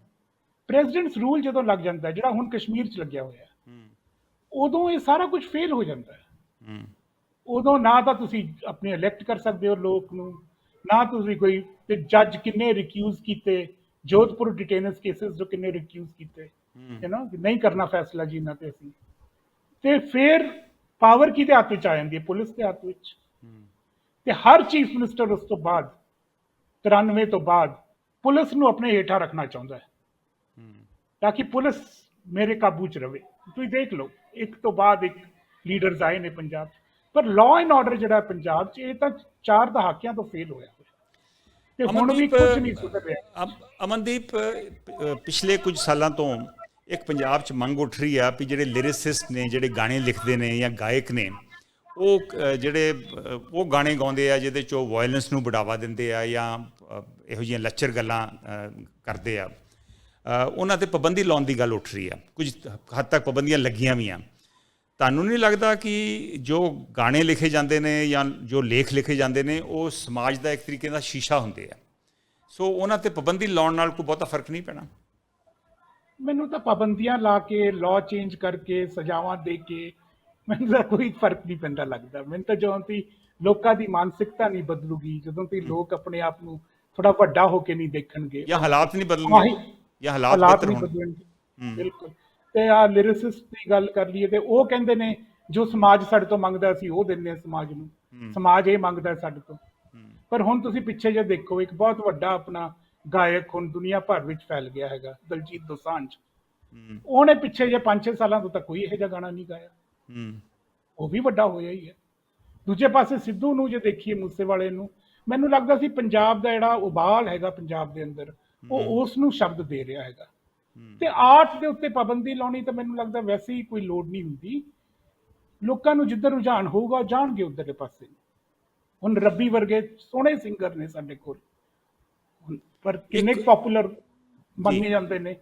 ਪ੍ਰੈਜ਼ੀਡੈਂਟਸ ਰੂਲ ਜਦੋਂ ਲੱਗ ਜਾਂਦਾ ਜਿਹੜਾ ਹੁਣ ਕਸ਼ਮੀਰ 'ਚ ਲੱਗਿਆ ਹੋਇਆ ਉਦੋਂ ਇਹ ਸਾਰਾ ਕੁਝ ਫੇਲ ਹੋ ਜਾਂਦਾ ਹੈ। ਉਦੋਂ ਨਾ ਤਾਂ ਤੁਸੀਂ ਆਪਣੇ ਇਲੈਕਟ ਕਰ ਸਕਦੇ ਹੋ ਲੋਕ ਨੂੰ ਨਾ ਤੁਸੀਂ ਕੋਈ ਤੇ ਜੱਜ ਕਿੰਨੇ ਰਿਕਿਊਜ਼ ਕੀਤੇ ਜੋਧਪੁਰ ਡਿਟੇਨਸ ਕੇਸਸ ਜੋ ਕਿੰਨੇ ਰਿਕਿਊਜ਼ ਕੀਤੇ ਯੂ نو ਨਹੀਂ ਕਰਨਾ ਫੈਸਲਾ ਜੀ ਨਾ ਤੇ ਅਸੀਂ। ਤੇ ਫੇਰ ਪਾਵਰ ਕਿਹਦੇ ਹੱਥ ਵਿੱਚ ਆ ਜਾਂਦੀ ਹੈ? ਪੁਲਿਸ ਦੇ ਹੱਥ ਵਿੱਚ। ਤੇ ਹਰ ਚੀਫ ਮਿਨਿਸਟਰ ਉਸ ਤੋਂ ਬਾਅਦ 93 ਤੋਂ ਬਾਅਦ ਪੁਲਿਸ ਨੂੰ ਆਪਣੇ ਹੇਠਾਂ ਰੱਖਣਾ ਚਾਹੁੰਦਾ ਹੈ। ਤਾਂ ਕਿ ਪੁਲਿਸ ਮੇਰੇ ਕਾਬੂ 'ਚ ਰਵੇ। ਤੁਸੀਂ ਦੇਖ ਲਓ ਇੱਕ ਤੋਂ ਬਾਅਦ ਇੱਕ ਲੀਡਰਸ ਆਏ ਨੇ ਪੰਜਾਬ 'ਚ। ਪਰ ਲਾਅ ਐਂਡ ਆਰਡਰ ਜਿਹੜਾ ਪੰਜਾਬ 'ਚ ਇਹ ਤਾਂ ਚਾਰ ਦਹਾਕਿਆਂ ਤੋਂ ਫੇਲ ਹੋਇਆ ਤੇ ਹੁਣ ਵੀ ਕੁਝ ਨਹੀਂ ਸੁਧਰ ਰਿਹਾ। ਅਮ- ਅਮਨਦੀਪ ਪਿਛਲੇ ਕੁਝ ਸਾਲਾਂ ਤੋਂ ਇੱਕ ਪੰਜਾਬ 'ਚ ਮੰਗ ਉੱਠ ਰਹੀ ਆ ਵੀ ਜਿਹੜੇ ਲਿਰਿਸਿਸਟ ਨੇ ਜਿਹੜੇ ਗਾਣੇ ਲਿਖਦੇ ਨੇ ਜਾਂ ਗਾਇਕ ਨੇ ਉਹ ਜਿਹੜੇ ਉਹ ਗਾਣੇ ਗਾਉਂਦੇ ਆ ਜਿਹਦੇ 'ਚ ਉਹ ਵਾਇਲੈਂਸ ਨੂੰ ਬੜਾਵਾ ਦਿੰਦੇ ਆ ਜਾਂ ਇਹੋ ਜਿਹੀਆਂ ਲੱਚਰ ਗੱਲਾਂ ਕਰਦੇ ਆ। ਉਹਨਾਂ ਤੇ ਪਾਬੰਦੀ ਲਾਉਣ ਦੀ ਗੱਲ ਉੱਠ ਰਹੀ ਆ। ਕੁਝ ਹੱਦ ਤੱਕ ਪਾਬੰਦੀਆਂ ਲੱਗੀਆਂ ਵੀ ਆ। ਤੁਹਾਨੂੰ ਨਹੀਂ ਲੱਗਦਾ ਕਿ ਜੋ ਗਾਣੇ ਲਿਖੇ ਜਾਂਦੇ ਨੇ ਜਾਂ ਜੋ ਲੇਖ ਲਿਖੇ ਜਾਂਦੇ ਨੇ, ਉਹ ਸਮਾਜ ਦਾ ਇੱਕ ਤਰੀਕੇ ਦਾ ਸ਼ੀਸ਼ਾ ਹੁੰਦੇ ਆ? ਸੋ ਉਹਨਾਂ ਤੇ ਪਾਬੰਦੀ ਲਾਉਣ ਨਾਲ ਕੋਈ ਬਹੁਤਾ ਫ਼ਰਕ ਨਹੀਂ ਪੈਣਾ? ਮੈਨੂੰ ਤਾਂ ਪਾਬੰਦੀਆਂ ਲਾ ਕੇ ਲਾਅ ਚੇਂਜ ਕਰਕੇ, ਸਜ਼ਾਵਾਂ ਦੇ ਕੇ ਮੈਨੂੰ ਤਾਂ ਕੋਈ ਫ਼ਰਕ ਨਹੀਂ ਪੈਂਦਾ ਲੱਗਦਾ। ਮੈਨੂੰ ਤਾਂ ਜਦੋਂ ਤੀ ਲੋਕਾਂ ਦੀ ਮਾਨਸਿਕਤਾ ਨਹੀਂ ਬਦਲੂਗੀ ਜਦੋਂ ਤੀ ਲੋਕ ਆਪਣੇ ਆਪ ਨੂੰ ਥੋੜਾ ਵੱਡਾ ਹੋ ਕੇ ਨਹੀਂ ਦੇਖਣਗੇ ਜਾਂ ਹਾਲਾਤ ਨਹੀਂ ਬਦਲਣਗੇ ਜਾਂ ਹਾਲਾਤ ਬਿਹਤਰ ਹੋਣਗੇ। ਬਦਲਣਗੇ। ਬਿਲਕੁਲ। ਤੇ ਆ ਲਿਰਿਸਿਸਟ ਦੀ ਗੱਲ ਕਰ ਲਈਏ ਤੇ ਉਹ ਕਹਿੰਦੇ ਨੇ ਜੋ ਸਮਾਜ ਸਾਡੇ ਤੋਂ ਮੰਗਦਾ ਸੀ ਉਹ ਦਿੰਦੇ ਆ ਸਮਾਜ ਨੂੰ। ਸਮਾਜ ਇਹ ਮੰਗਦਾ ਸਾਡੇ ਤੋਂ। ਪਰ ਹੁਣ ਤੁਸੀਂ ਪਿੱਛੇ ਜੇ ਦੇਖੋ ਇੱਕ ਬਹੁਤ ਵੱਡਾ ਆਪਣਾ ਗਾਇਕ ਹੁਣ ਦੁਨੀਆ ਭਰ ਵਿੱਚ ਫੈਲ ਗਿਆ ਹੈਗਾ ਦਲਜੀਤ ਦੋਸਾਂਝ। ਉਹਨੇ ਪਿੱਛੇ ਜੇ 5-6 ਸਾਲਾਂ ਤੋਂ ਤਾਂ ਕੋਈ ਇਹੋ ਜਿਹਾ ਗਾਣਾ ਨਹੀਂ ਗਾਇਆ। ਹੂੰ। ਉਹ ਵੀ ਵੱਡਾ ਹੋਇਆ ਹੀ ਹੈ। ਦੂਜੇ ਪਾਸੇ ਸਿੱਧੂ ਨੂੰ ਜੇ ਦੇਖੀਏ ਮੂਸੇ ਵਾਲੇ ਨੂੰ ਮੈਨੂੰ ਲੱਗਦਾ ਸੀ ਪੰਜਾਬ ਦਾ ਜਿਹੜਾ ਉਬਾਲ ਹੈਗਾ ਪੰਜਾਬ ਦੇ ਅੰਦਰ ਉਹ ਉਸ ਨੂੰ ਸ਼ਬਦ ਦੇ ਰਿਹਾ ਹੈਗਾ। ਤੇ ਆਰਟ ਦੇ ਉੱਤੇ ਪਾਬੰਦੀ ਲਾਉਣੀ ਤਾਂ ਮੈਨੂੰ ਲੱਗਦਾ ਵੈਸੇ ਹੀ ਕੋਈ ਲੋੜ ਨਹੀਂ ਹੁੰਦੀ। ਲੋਕਾਂ ਨੂੰ ਜਿੱਧਰ ਰੁਝਾਨ ਹੋਊਗਾ ਜਾਣਗੇ ਉਧਰਲੇ ਪਾਸੇ। ਹੁਣ ਰੱਬੀ ਵਰਗੇ ਸੋਹਣੇ ਸਿੰਗਰ ਨੇ ਸਾਡੇ ਕੋਲ। ਪਰ ਕਿੰਨੇ ਪਾਪੂਲਰ ਮੰਨੇ ਜਾਂਦੇ ਨੇ।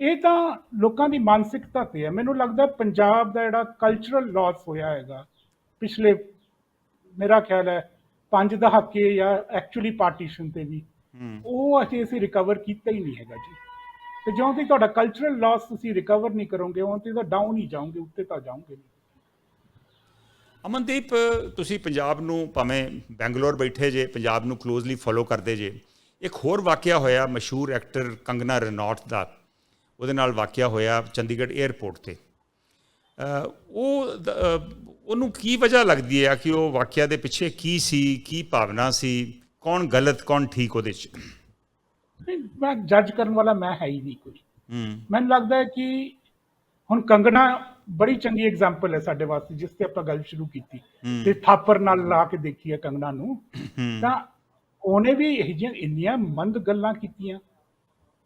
ਇਹ ਤਾਂ ਲੋਕਾਂ ਦੀ ਮਾਨਸਿਕਤਾ ਤੇ ਹੈ। ਮੈਨੂੰ ਲੱਗਦਾ ਪੰਜਾਬ ਦਾ ਜਿਹੜਾ ਕਲਚਰਲ ਲਾਸ ਹੋਇਆ ਹੈਗਾ ਪਿਛਲੇ ਮੇਰਾ ਖਿਆਲ ਹੈ ਪੰਜ ਦਹਾਕੇ ਜਾਂ ਐਕਚੁਅਲੀ ਪਾਰਟੀਸ਼ਨ ਤੇ ਵੀ ਉਹ ਅਜੇ ਅਸੀਂ ਰਿਕਵਰ ਕੀਤਾ ਹੀ ਨਹੀਂ ਹੈਗਾ ਜੀ। ਤੇ ਜਿਉਂ ਤੱਕ ਤੁਹਾਡਾ ਕਲਚਰਲ ਲਾਸ ਤੁਸੀਂ ਰਿਕਵਰ ਨਹੀਂ ਕਰੋਗੇ ਉਦੋਂ ਤੱਕ ਤਾਂ ਡਾਊਨ ਹੀ ਜਾਓਗੇ ਉੱਤੇ ਤਾਂ ਜਾਓਗੇ ਅਮਨਦੀਪ ਤੁਸੀਂ ਪੰਜਾਬ ਨੂੰ ਭਾਵੇਂ ਬੈਂਗਲੌਰ ਬੈਠੇ ਜੇ ਪੰਜਾਬ ਨੂੰ ਕਲੋਜ਼ਲੀ ਫੋਲੋ ਕਰਦੇ ਜੇ ਇੱਕ ਹੋਰ ਵਾਕਿਆ ਹੋਇਆ ਮਸ਼ਹੂਰ ਐਕਟਰ ਕੰਗਨਾ ਰਣੌਤ ਦਾ। ਉਹਦੇ ਨਾਲ ਵਾਕਿਆ ਹੋਇਆ ਚੰਡੀਗੜ੍ਹ 에ਅਰਪੋਰਟ ਤੇ ਉਹ ਉਹਨੂੰ ਕੀ ਵਜ੍ਹਾ ਲੱਗਦੀ ਹੈ ਕਿ ਉਹ ਵਾਕਿਆ ਦੇ ਪਿੱਛੇ ਕੀ ਸੀ ਕੀ ਭਾਵਨਾ ਸੀ ਕੌਣ ਗਲਤ ਕੌਣ ਠੀਕ ਉਹਦੇ ਚ? ਮੈਂ ਜੱਜ ਕਰਨ ਵਾਲਾ ਮੈਂ ਹੈ ਹੀ ਨਹੀਂ ਕੋਈ। ਮੈਨੂੰ ਲੱਗਦਾ ਹੈ ਕਿ ਹੁਣ ਕੰਗਣਾ ਬੜੀ ਚੰਗੀ ਐਗਜ਼ਾਮਪਲ ਹੈ ਸਾਡੇ ਵਾਸਤੇ ਜਿਸ ਤੇ ਆਪਾਂ ਗੱਲ ਸ਼ੁਰੂ ਕੀਤੀ। ਤੇ ਥਾਪਰ ਨਾਲ ਲਾ ਕੇ ਦੇਖੀ ਹੈ ਕੰਗਣਾ ਨੂੰ। ਤਾਂ ਉਹਨੇ ਵੀ ਇਹ ਜਿਹੀਆਂ ਇੰਨੀਆਂ ਮੰਦ ਗੱਲਾਂ ਕੀਤੀਆਂ।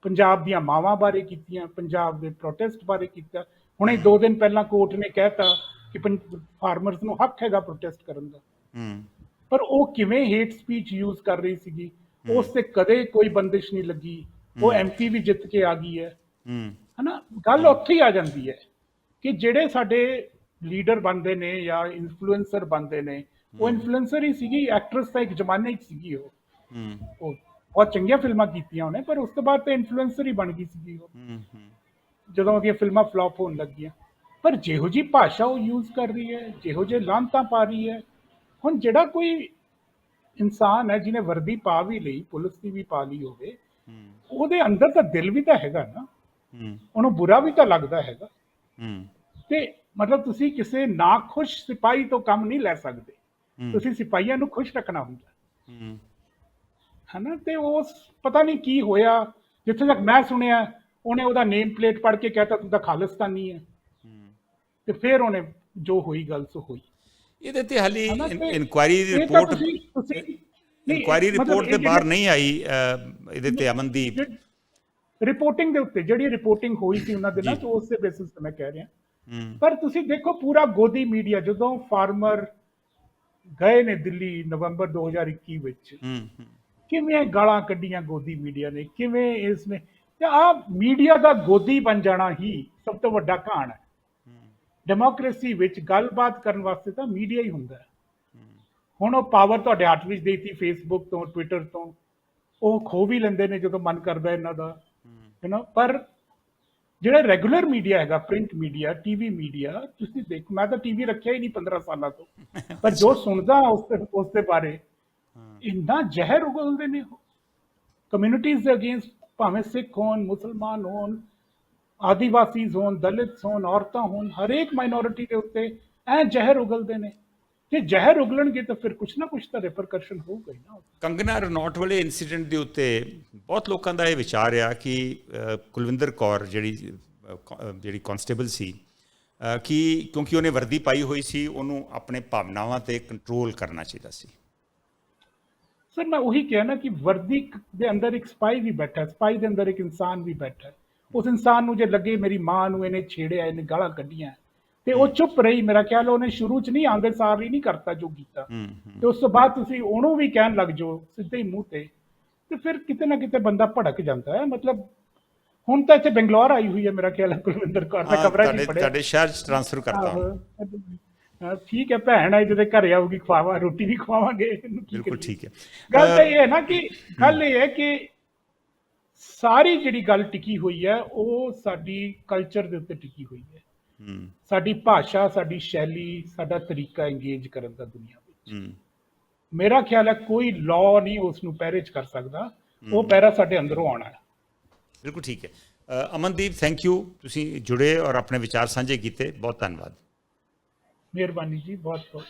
ਪੰਜਾਬ ਦੀਆਂ ਮਾਵਾਂ ਬਾਰੇ ਕੀਤੀਆਂ ਪੰਜਾਬ ਦੇ ਪ੍ਰੋਟੈਸਟ ਬਾਰੇ ਕੀਤਾ ਹੁਣੇ ਦੋ ਦਿਨ ਪਹਿਲਾਂ ਕੋਰਟ ਨੇ ਕਹਿਤਾ ਕਿ ਫਾਰਮਰਸ ਨੂੰ ਹੱਕ ਹੈਗਾ ਪ੍ਰੋਟੈਸਟ ਕਰਨ ਦਾ। ਪਰ ਉਹ ਕਿਵੇਂ ਹੇਟ ਸਪੀਚ ਯੂਜ਼ ਕਰ ਰਹੀ ਸੀਗੀ ਉਸ ਤੇ ਕਦੇ ਕੋਈ ਬੰਦਿਸ਼ ਨਹੀਂ ਲੱਗੀ। ਉਹ ਐਮਪੀ ਵੀ ਜਿੱਤ ਕੇ ਆ ਗਈ ਹੈ। ਹਨਾ ਗੱਲ ਉੱਥੇ ਹੀ ਆ ਜਾਂਦੀ ਹੈ ਕਿ ਜਿਹੜੇ ਸਾਡੇ ਲੀਡਰ ਬਣਦੇ ਨੇ ਜਾਂ ਇਨਫਲੂਐਂਸਰ ਬਣਦੇ ਨੇ ਉਹ ਇਨਫਲੂਐਂਸਰ ਹੀ ਸੀਗੀ ਐਕਟਰਸ ਤਾਂ ਇੱਕ ਜ਼ਮਾਨੇ 'ਚ ਸੀਗੀ ਉਹ। ਹੂੰ। ਉਹ ਬਹੁਤ ਚੰਗੀਆਂ ਫਿਲਮਾਂ ਕੀਤੀਆਂ ਉਹਨੇ ਪਰ ਉਸ ਤੋਂ ਬਾਅਦ ਤਾਂ ਇਨਫਲੂਐਂਸਰ ਹੀ ਬਣ ਗਈ ਸੀਗੀ ਉਹ। ਜਦੋਂ ਉਹਦੀਆਂ ਫਿਲਮਾਂ ਫਲॉप ਹੋਣ ਲੱਗੀਆਂ। ਪਰ ਜਿਹੋ ਜੀ ਭਾਸ਼ਾ ਉਹ ਯੂਜ਼ ਕਰ ਰਹੀ ਹੈ ਜਿਹੋ ਜਿਹੇ ਲਾਂਤਾਂ ਪਾ ਰਹੀ ਹੈ ਹੁਣ ਜਿਹੜਾ ਕੋਈ ਇਨਸਾਨ ਹੈ ਜਿਹਨੇ ਵਰਦੀ ਪਾ ਵੀ ਲਈ ਪੁਲਿਸ ਦੀ ਵੀ ਪਾ ਲਈ ਹੋਵੇ ਹੂੰ। ਉਹਦੇ ਅੰਦਰ ਤਾਂ ਦਿਲ ਵੀ ਤਾਂ ਹੈਗਾ ਨਾ। ਹੂੰ। ਉਹਨੂੰ ਬੁਰਾ ਵੀ ਤਾਂ ਲੱਗਦਾ ਹੈਗਾ। ਹੂੰ। ਤੇ ਮਤਲਬ ਤੁਸੀਂ ਕਿਸੇ ਨਾਖੁਸ਼ ਸਿਪਾਹੀ ਤੋਂ ਕੰਮ ਨਹੀਂ ਲੈ ਸਕਦੇ। ਤੁਸੀਂ ਸਿਪਾਹੀਆਂ ਨੂੰ ਖੁਸ਼ ਰੱਖਣਾ ਹੁੰਦਾ। ਹੂੰ। ਹਨਾ? ਤੇ ਉਸ ਪਤਾ ਨਹੀਂ ਕੀ ਹੋਇਆ ਜਿੱਥੇ ਤੱਕ ਮੈਂ ਸੁਣਿਆ ਉਹਨੇ ਉਹਦਾ ਨੇਮ ਪਲੇਟ ਪੜ੍ਹ ਕੇ ਕਹਿਤਾ ਤੂੰ ਤਾਂ ਖਾਲਿਸਤਾਨੀ ਹੈ। ਤੇ ਫਿਰ ਉਹਨੇ ਜੋ ਹੋਈ ਗੱਲ ਸੋ ਹੋਈ। ਇਹਦੇ ਤੇ ਹਾਲੀ ਇਨਕੁਆਇਰੀ ਦੀ ਰਿਪੋਰਟ ਇਨਕੁਆਇਰੀ ਰਿਪੋਰਟ ਤੇ ਬਾਹਰ ਨਹੀਂ ਆਈ ਇਹਦੇ ਤੇ ਅਮਨਦੀਪ। ਰਿਪੋਰਟਿੰਗ ਦੇ ਉੱਤੇ ਜਿਹੜੀ ਰਿਪੋਰਟਿੰਗ ਹੋਈ ਸੀ ਉਹਨਾਂ ਦੇ ਨਾਲ ਉਸ ਦੇ ਬੇਸਿਸ ਤੇ ਮੈਂ ਕਹਿ ਰਿਹਾ। ਪਰ ਤੁਸੀਂ ਦੇਖੋ ਪੂਰਾ ਗੋਦੀ ਮੀਡੀਆ ਜਦੋਂ ਫਾਰਮਰ ਗਏ ਨੇ ਦਿੱਲੀ ਨਵੰਬਰ 2021 ਵਿੱਚ ਹੂੰ ਹੂੰ, ਕਿਵੇਂ ਗਾਲਾਂ ਕੱਢੀਆਂ ਗੋਦੀ ਮੀਡੀਆ ਨੇ, ਕਿਵੇਂ ਇਸ ਨੇ? ਤੇ ਆ ਮੀਡੀਆ ਦਾ ਗੋਦੀ ਬਣ ਜਾਣਾ ਹੀ ਸਭ ਤੋਂ ਵੱਡਾ ਕਹਾਣ ਹੈ। ਡੈਮੋਕ੍ਰੇਸੀ ਵਿੱਚ ਗੱਲਬਾਤ ਕਰਨ ਵਾਸਤੇ ਤਾਂ ਮੀਡੀਆ ਹੀ ਹੁੰਦਾ ਹੁਣ ਉਹ ਪਾਵਰ ਤੁਹਾਡੇ ਹੱਥ ਵਿੱਚ ਦੇਤੀ ਫੇਸਬੁੱਕ ਤੋਂ ਟਵਿੱਟਰ ਤੋਂ। ਉਹ ਖੋ ਵੀ ਲੈਂਦੇ ਨੇ ਜਦੋਂ ਮਨ ਕਰਦਾ ਇਹਨਾਂ ਦਾ। ਯੂ ਪਰ ਜਿਹੜਾ ਰੈਗੂਲਰ ਮੀਡੀਆ ਹੈਗਾ ਪ੍ਰਿੰਟ ਮੀਡੀਆ ਟੀਵੀ ਮੀਡੀਆ, ਤੁਸੀਂ ਦੇਖੋ, ਮੈਂ ਤਾਂ ਟੀਵੀ ਰੱਖਿਆ ਹੀ ਨਹੀਂ 15 ਸਾਲਾਂ ਤੋਂ। ਪਰ ਜੋ ਸੁਣਦਾ ਉਸ ਤੇ, ਉਸ ਦੇ ਬਾਰੇ ਇੰਨਾ ਜ਼ਹਿਰ ਉਗਲਦੇ ਨੇ ਕਮਿਊਨਿਟੀਜ਼ ਦੇ ਅਗੇਂਸਟ ਭਾਵੇਂ ਸਿੱਖ ਹੋਣ ਮੁਸਲਮਾਨ ਹੋਣ ਆਦੀਵਾਸੀਜ਼ ਹੋਣ ਦਲਿਤ ਹੋਣ ਔਰਤਾਂ ਹੋਣ ਹਰੇਕ ਮਾਈਨੋਰਿਟੀ ਦੇ ਉੱਤੇ ਐ ਜ਼ਹਿਰ ਉਗਲਦੇ ਨੇ। ਜੇ ਜ਼ਹਿਰ ਉਗਲਣਗੇ ਤਾਂ ਫਿਰ ਕੁਛ ਨਾ ਕੁਛ ਤਾਂ ਰਿਪਰਕਸ਼ਨ ਹੋਊਗਾ ਹੀ ਨਾ। ਕੰਗਨਾ ਰਣੌਟ ਵਾਲੇ ਇਨਸੀਡੈਂਟ ਦੇ ਉੱਤੇ ਬਹੁਤ ਲੋਕਾਂ ਦਾ ਇਹ ਵਿਚਾਰ ਆ ਕਿ ਕੁਲਵਿੰਦਰ ਕੌਰ ਜਿਹੜੀ ਜਿਹੜੀ ਕਾਂਸਟੇਬਲ ਸੀ ਅ, ਕਿ ਕਿਉਂਕਿ ਉਹਨੇ ਵਰਦੀ ਪਾਈ ਹੋਈ ਸੀ ਉਹਨੂੰ ਆਪਣੇ ਭਾਵਨਾਵਾਂ ਤੇ ਕੰਟਰੋਲ ਕਰਨਾ ਚਾਹੀਦਾ ਸੀ। ਸਰ ਮੈਂ ਉਹੀ ਕਿਹਾ ਨਾ ਕਿ ਵਰਦੀ ਦੇ ਅੰਦਰ ਇੱਕ ਸਪਾਈ ਵੀ ਬੈਠਾ ਸਪਾਈ ਦੇ ਅੰਦਰ ਇੱਕ ਇਨਸਾਨ ਵੀ ਬੈਠਾ। ਹੈ। ਉਸ ਇਨਸਾਨ ਨੂੰ ਜੇ ਲੱਗੇ ਮੇਰੀ ਮਾਂ ਨੂੰ ਇਹਨੇ ਛੇੜਿਆ ਇਹਨੇ ਗਾਲਾਂ ਕੱਢੀਆਂ ਤੇ ਉਹ ਚੁੱਪ ਰਹੀ। ਮੇਰਾ ਖਿਆਲ ਉਹਨੇ ਸ਼ੁਰੂ 'ਚ ਨਹੀਂ ਆਂਦੇ ਸਾਰ ਹੀ ਨਹੀਂ ਕਰਤਾ ਜੋ ਕੀਤਾ। ਹੂੰ ਹੂੰ। ਤੇ ਉਸ ਤੋਂ ਬਾਅਦ ਤੁਸੀਂ ਉਹਨੂੰ ਵੀ ਕਹਿਣ ਲੱਗ ਜਾਓ ਸਿੱਧੇ ਹੀ ਮੂੰਹ ਤੇ ਤੇ ਫਿਰ ਕਿਤੇ ਨਾ ਕਿਤੇ ਬੰਦਾ ਭੜਕ ਜਾਂਦਾ ਹੈ। ਮਤਲਬ ਹੁਣ ਤਾਂ ਇੱਥੇ ਬੰਗਲੌਰ ਆਈ ਹੋਈ ਹੈ ਮੇਰਾ ਖਿਆਲ ਹੈ ਕੁਲਵਿੰਦਰ ਕੌਰ ਦਾ ਹਾਂ, ਖਬਰਾਂ ਤੁਹਾਡੇ ਜੀ ਪੜਿਆ। ਤੁਹਾਡੇ ਸ਼ਹਿਰ ਚ ਟ੍ਰਾਂਸਫਰ ਕਰਤਾ। ਹੁਣ ਹਾਂ, ਠੀਕ ਹੈ ਭੈਣ ਆਈ ਜਿਹਦੇ ਘਰੇ ਆਊਗੀ ਖਵਾਵਾ ਰੋਟੀ ਵੀ ਖਵਾਵਾਂਗੇ ਇਹਨੂੰ ਕੀ ਬਿਲਕੁਲ ਕਰੀਏ। ਠੀਕ ਹੈ। ਗੱਲ ਤਾਂ ਇਹ ਹੈ ਨਾ ਕਿ ਗੱਲ ਇਹ ਹੈ ਕਿ ਸਾਰੀ ਜਿਹੜੀ ਗੱਲ ਟਿਕੀ ਹੋਈ ਹੈ ਉਹ ਸਾਡੀ ਕਲਚਰ ਦੇ ਉੱਤੇ ਟਿਕੀ ਹੋਈ ਹੈ। ਹੂੰ। ਸਾਡੀ ਭਾਸ਼ਾ ਸਾਡੀ ਸ਼ੈਲੀ ਸਾਡਾ ਤਰੀਕਾ ਇੰਗੇਜ ਕਰਨ ਦਾ ਦੁਨੀਆ ਵਿੱਚ। ਹੂੰ। ਮੇਰਾ ਖਿਆਲ ਹੈ ਕੋਈ ਲਾਅ ਨਹੀਂ ਉਸ ਨੂੰ ਪਹਿਰੇ 'ਚ ਕਰ ਸਕਦਾ। ਉਹ ਪਹਿਰਾ ਸਾਡੇ ਅੰਦਰੋਂ ਆਉਣਾ ਹੈ। ਬਿਲਕੁਲ ਠੀਕ ਹੈ। ਅ, ਅਮਨਦੀਪ ਥੈਂਕ ਯੂ ਤੁਸੀਂ ਜੁੜੇ ਔਰ ਆਪਣੇ ਵਿਚਾਰ ਸਾਂਝੇ ਕੀਤੇ। ਬਹੁਤ ਧੰਨਵਾਦ। ਮਿਹਰਬਾਨੀ ਜੀ ਬਹੁਤ ਬਹੁਤ।